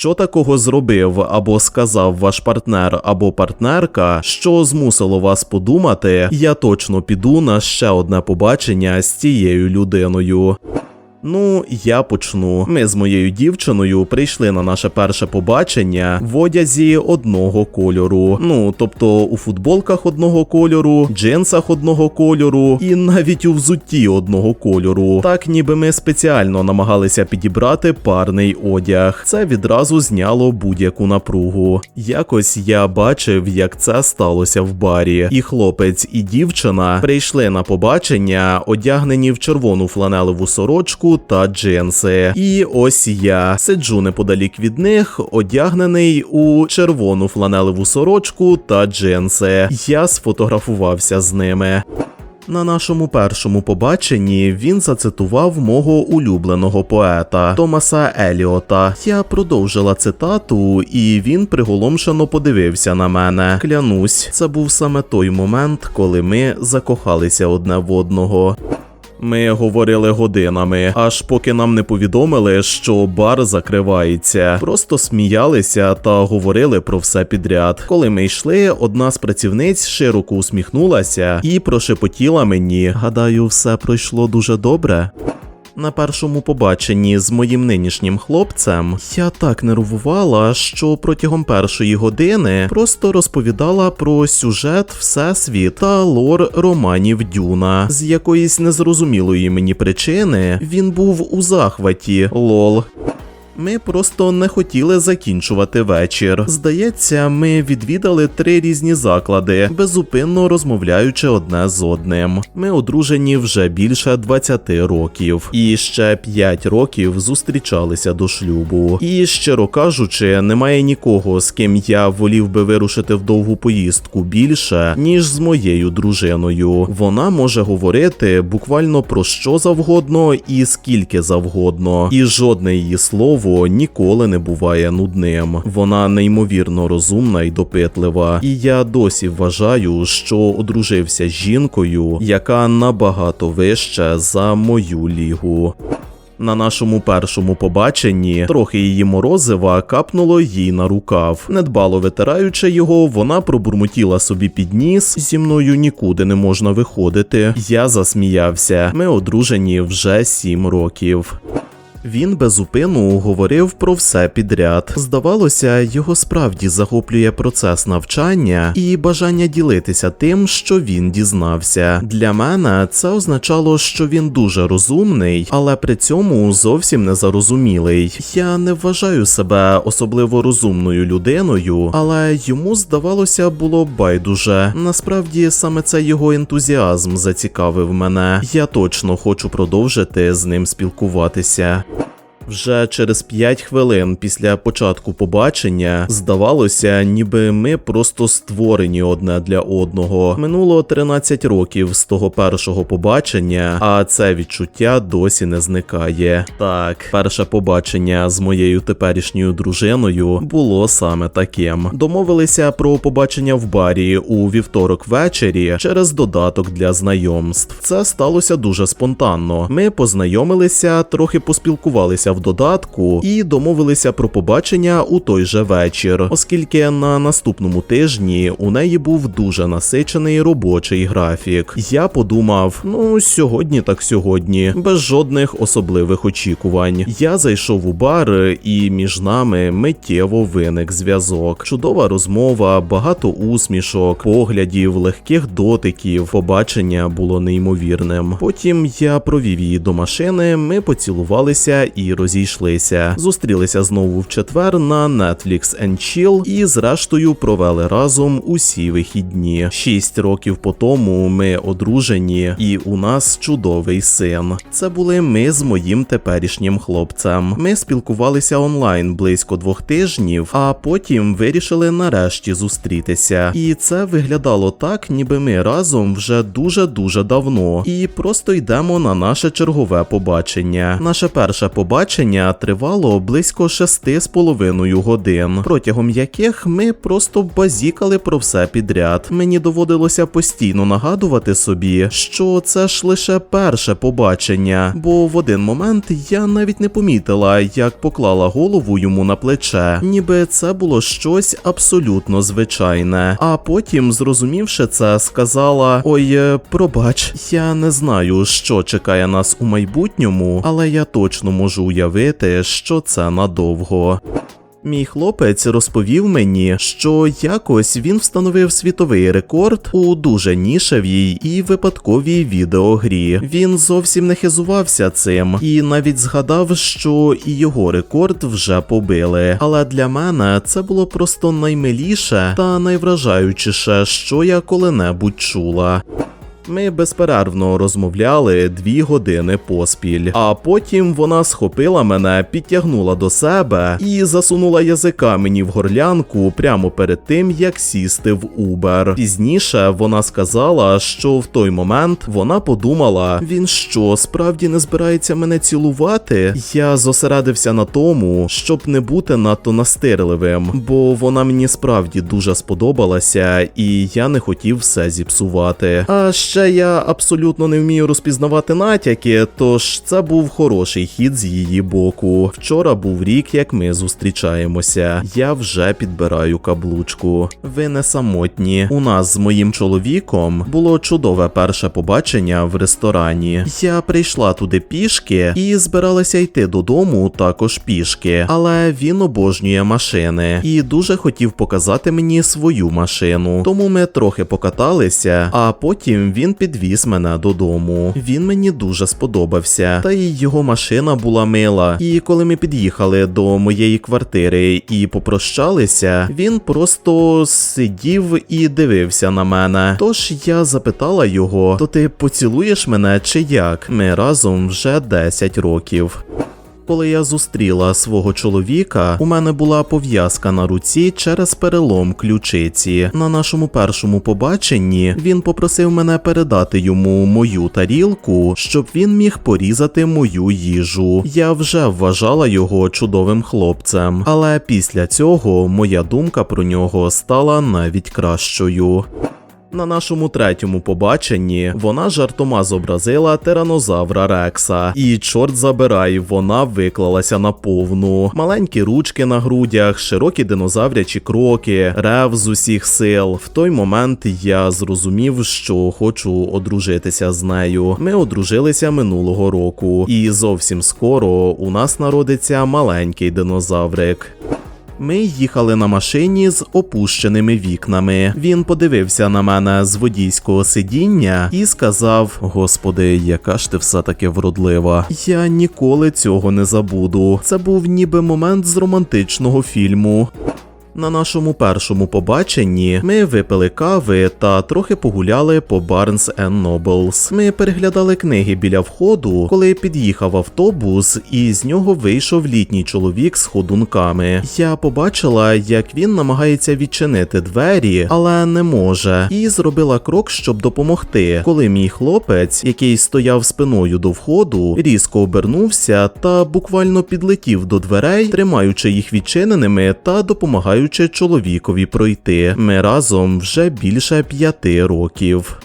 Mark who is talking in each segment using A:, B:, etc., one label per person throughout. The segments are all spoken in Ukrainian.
A: що такого зробив або сказав ваш партнер або партнерка, що змусило вас подумати, я точно піду на ще одне побачення з цією людиною. Ну, я почну. Ми з моєю дівчиною прийшли на наше перше побачення в одязі одного кольору. Ну, тобто у футболках одного кольору, джинсах одного кольору і навіть у взутті одного кольору. Так ніби ми спеціально намагалися підібрати парний одяг. Це відразу зняло будь-яку напругу. Якось я бачив, як це сталося в барі. І хлопець, і дівчина прийшли на побачення, одягнені в червону фланелеву сорочку та джинси. І ось я сиджу неподалік від них, одягнений у червону фланелеву сорочку та джинси. Я сфотографувався з ними. На нашому першому побаченні він зацитував мого улюбленого поета Томаса Еліота. Я продовжила цитату, і він приголомшено подивився на мене. Клянусь, це був саме той момент, коли ми закохалися одне в одного. Ми говорили годинами, аж поки нам не повідомили, що бар закривається. Просто сміялися та говорили про все підряд. Коли ми йшли, одна з працівниць широко усміхнулася і прошепотіла мені: гадаю, все пройшло дуже добре. На першому побаченні з моїм нинішнім хлопцем я так нервувала, що протягом першої години просто розповідала про сюжет Всесвіт та лор романів Дюна. З якоїсь незрозумілої мені причини він був у захваті. Лол. Ми просто не хотіли закінчувати вечір. Здається, ми відвідали три різні заклади, безупинно розмовляючи одне з одним. Ми одружені вже більше 20 років, і ще 5 років зустрічалися до шлюбу. І щиро кажучи, немає нікого, з ким я волів би вирушити в довгу поїздку більше, ніж з моєю дружиною. Вона може говорити буквально про що завгодно і скільки завгодно, і жодне її слово ніколи не буває нудним. Вона неймовірно розумна і допитлива, і я досі вважаю, що одружився з жінкою, яка набагато вища за мою лігу. На нашому першому побаченні трохи її морозива капнуло їй на рукав. Недбало витираючи його, вона пробурмотіла собі під ніс. Зі мною нікуди не можна виходити. Я засміявся. Ми одружені вже сім років. Він безупину говорив про все підряд. Здавалося, його справді захоплює процес навчання і бажання ділитися тим, що він дізнався. Для мене це означало, що він дуже розумний, але при цьому зовсім не зарозумілий. Я не вважаю себе особливо розумною людиною, але йому здавалося було байдуже. Насправді саме це його ентузіазм зацікавив мене. Я точно хочу продовжити з ним спілкуватися. Вже через 5 хвилин після початку побачення здавалося, ніби ми просто створені одне для одного. Минуло 13 років з того першого побачення, а це відчуття досі не зникає. Так, перше побачення з моєю теперішньою дружиною було саме таким. Домовилися про побачення в барі у вівторок ввечері через додаток для знайомств. Це сталося дуже спонтанно. Ми познайомилися, трохи поспілкувалися в додатку і домовилися про побачення у той же вечір, оскільки на наступному тижні у неї був дуже насичений робочий графік. Я подумав: ну сьогодні так сьогодні, без жодних особливих очікувань. Я зайшов у бар, і між нами миттєво виник зв'язок. Чудова розмова, багато усмішок, поглядів, легких дотиків. Побачення було неймовірним. Потім я провів її до машини. Ми поцілувалися і розійшлися. Зустрілися знову в четвер на Netflix and Chill і зрештою провели разом усі вихідні. Шість років по тому ми одружені, і у нас чудовий син. Це були ми з моїм теперішнім хлопцем. Ми спілкувалися онлайн близько двох тижнів, а потім вирішили нарешті зустрітися. І це виглядало так, ніби ми разом вже дуже дуже давно, і просто йдемо на наше чергове побачення. Наше перше побачення побачення тривало близько шести з половиною годин, протягом яких ми просто базікали про все підряд. Мені доводилося постійно нагадувати собі, що це ж лише перше побачення, бо в один момент я навіть не помітила, як поклала голову йому на плече, ніби це було щось абсолютно звичайне. А потім, зрозумівши це, сказала: Ой, е, пробач, я не знаю, що чекає нас у майбутньому, але я точно можу уявити, що це надовго. Мій хлопець розповів мені, що якось він встановив світовий рекорд у дуже нішевій і випадковій відеогрі. Він зовсім не хизувався цим і навіть згадав, що і його рекорд вже побили. Але для мене це було просто наймиліше та найвражаючіше, що я коли-небудь чула. Ми безперервно розмовляли дві години поспіль, а потім вона схопила мене, підтягнула до себе і засунула язика мені в горлянку прямо перед тим, як сісти в Uber. Пізніше вона сказала, що в той момент вона подумала, він що справді не збирається мене цілувати. Я зосередився на тому, щоб не бути надто настирливим, бо вона мені справді дуже сподобалася, і я не хотів все зіпсувати. А ще я абсолютно не вмію розпізнавати натяки, тож це був хороший хід з її боку. Вчора був рік, як ми зустрічаємося. Я вже підбираю каблучку. Ви не самотні. У нас з моїм чоловіком було чудове перше побачення в ресторані. Я прийшла туди пішки і збиралася йти додому також пішки, але він обожнює машини і дуже хотів показати мені свою машину. Тому ми трохи покаталися, а потім він підвіз мене додому. Він мені дуже сподобався, та й його машина була мила. І коли ми під'їхали до моєї квартири і попрощалися, він просто сидів і дивився на мене. Тож я запитала його: то ти поцілуєш мене чи як? Ми разом вже 10 років. Коли я зустріла свого чоловіка, у мене була пов'язка на руці через перелом ключиці. На нашому першому побаченні він попросив мене передати йому мою тарілку, щоб він міг порізати мою їжу. Я вже вважала його чудовим хлопцем, але після цього моя думка про нього стала навіть кращою. На нашому третьому побаченні вона жартома зобразила тиранозавра Рекса, і чорт забирай, вона виклалася на повну. Маленькі ручки на грудях, широкі динозаврячі кроки, рев з усіх сил. В той момент я зрозумів, що хочу одружитися з нею. Ми одружилися минулого року, і зовсім скоро у нас народиться маленький динозаврик. Ми їхали на машині з опущеними вікнами. Він подивився на мене з водійського сидіння і сказав: Господи, яка ж ти все таки вродлива. Я ніколи цього не забуду. Це був ніби момент з романтичного фільму. На нашому першому побаченні ми випили кави та трохи погуляли по Barnes Nobles. Ми переглядали книги біля входу, коли під'їхав автобус, і з нього вийшов літній чоловік з ходунками. Я побачила, як він намагається відчинити двері, але не може, і зробила крок, щоб допомогти. Коли мій хлопець, який стояв спиною до входу, різко обернувся та буквально підлетів до дверей, тримаючи їх відчиненими та допомагаючи чоловікові пройти. Ми разом вже більше п'яти років.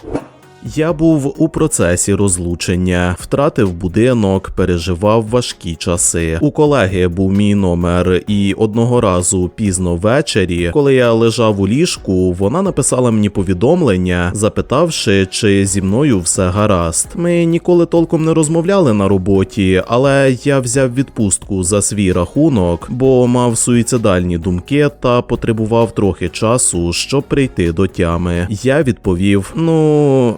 A: Я був у процесі розлучення, втратив будинок, переживав важкі часи. У колеги був мій номер, і одного разу пізно ввечері, коли я лежав у ліжку, вона написала мені повідомлення, запитавши, чи зі мною все гаразд. Ми ніколи толком не розмовляли на роботі, але я взяв відпустку за свій рахунок, бо мав суїцидальні думки та потребував трохи часу, щоб прийти до тями. Я відповів: ну.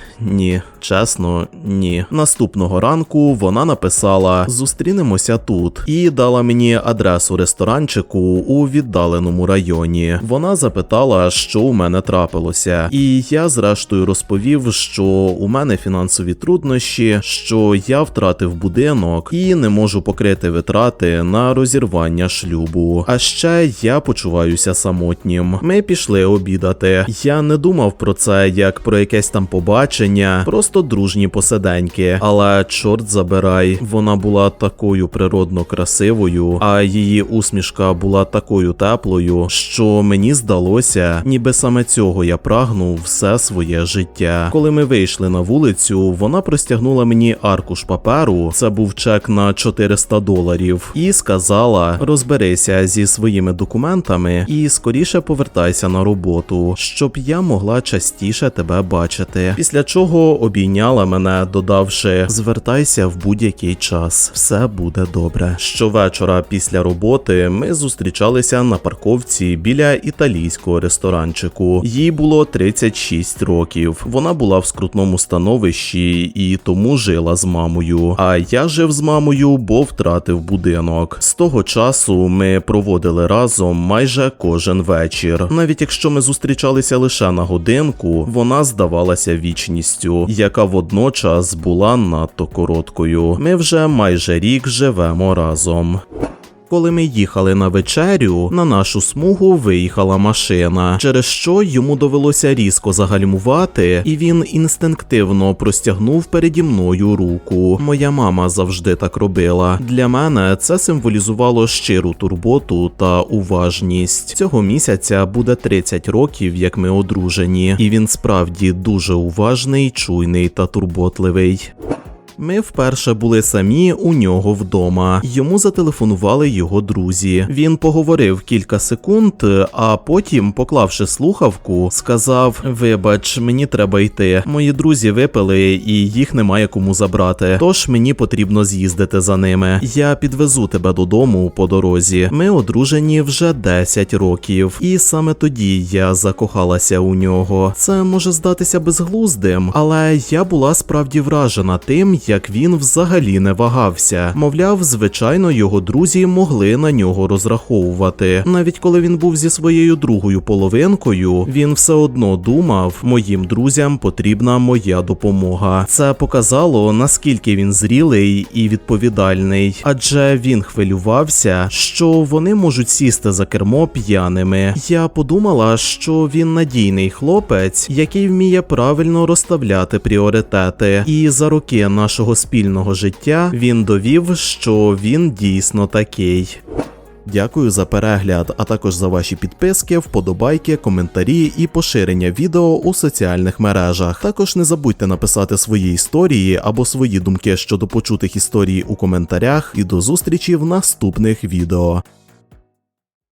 A: Ні, чесно, ні. Наступного ранку вона написала: Зустрінемося тут і дала мені адресу ресторанчику у віддаленому районі. Вона запитала, що у мене трапилося, і я зрештою розповів, що у мене фінансові труднощі, що я втратив будинок і не можу покрити витрати на розірвання шлюбу. А ще я почуваюся самотнім. Ми пішли обідати. Я не думав про це як про якесь там побачення побачення, просто дружні посиденьки. Але чорт забирай, вона була такою природно красивою, а її усмішка була такою теплою, що мені здалося, ніби саме цього я прагнув все своє життя. Коли ми вийшли на вулицю, вона простягнула мені аркуш паперу. Це був чек на 400 доларів, і сказала: розберися зі своїми документами і скоріше повертайся на роботу, щоб я могла частіше тебе бачити. Після чого обійняла мене, додавши: звертайся в будь-який час, все буде добре. Щовечора після роботи ми зустрічалися на парковці біля італійського ресторанчику. Їй було 36 років. Вона була в скрутному становищі і тому жила з мамою. А я жив з мамою, бо втратив будинок. З того часу ми проводили разом майже кожен вечір. Навіть якщо ми зустрічалися лише на годинку, вона здавалася вічністю, яка водночас була надто короткою. Ми вже майже рік живемо разом. Коли ми їхали на вечерю, на нашу смугу виїхала машина, через що йому довелося різко загальмувати, і він інстинктивно простягнув переді мною руку. Моя мама завжди так робила. Для мене це символізувало щиру турботу та уважність. Цього місяця буде 30 років, як ми одружені, і він справді дуже уважний, чуйний та турботливий. Ми вперше були самі у нього вдома. Йому зателефонували його друзі. Він поговорив кілька секунд, а потім, поклавши слухавку, сказав: Вибач, мені треба йти. Мої друзі випили і їх немає кому забрати. Тож мені потрібно з'їздити за ними. Я підвезу тебе додому по дорозі. Ми одружені вже 10 років, і саме тоді я закохалася у нього. Це може здатися безглуздим, але я була справді вражена тим, як він взагалі не вагався. Мовляв, звичайно, його друзі могли на нього розраховувати. Навіть коли він був зі своєю другою половинкою, він все одно думав, моїм друзям потрібна моя допомога. Це показало наскільки він зрілий і відповідальний, адже він хвилювався, що вони можуть сісти за кермо п'яними. Я подумала, що він надійний хлопець, який вміє правильно розставляти пріоритети, і за роки нашого спільного життя він довів, що він дійсно такий. Дякую за перегляд, а також за ваші підписки, вподобайки, коментарі і поширення відео у соціальних мережах. Також не забудьте написати свої історії або свої думки щодо почутих історій у коментарях. І до зустрічі в наступних відео.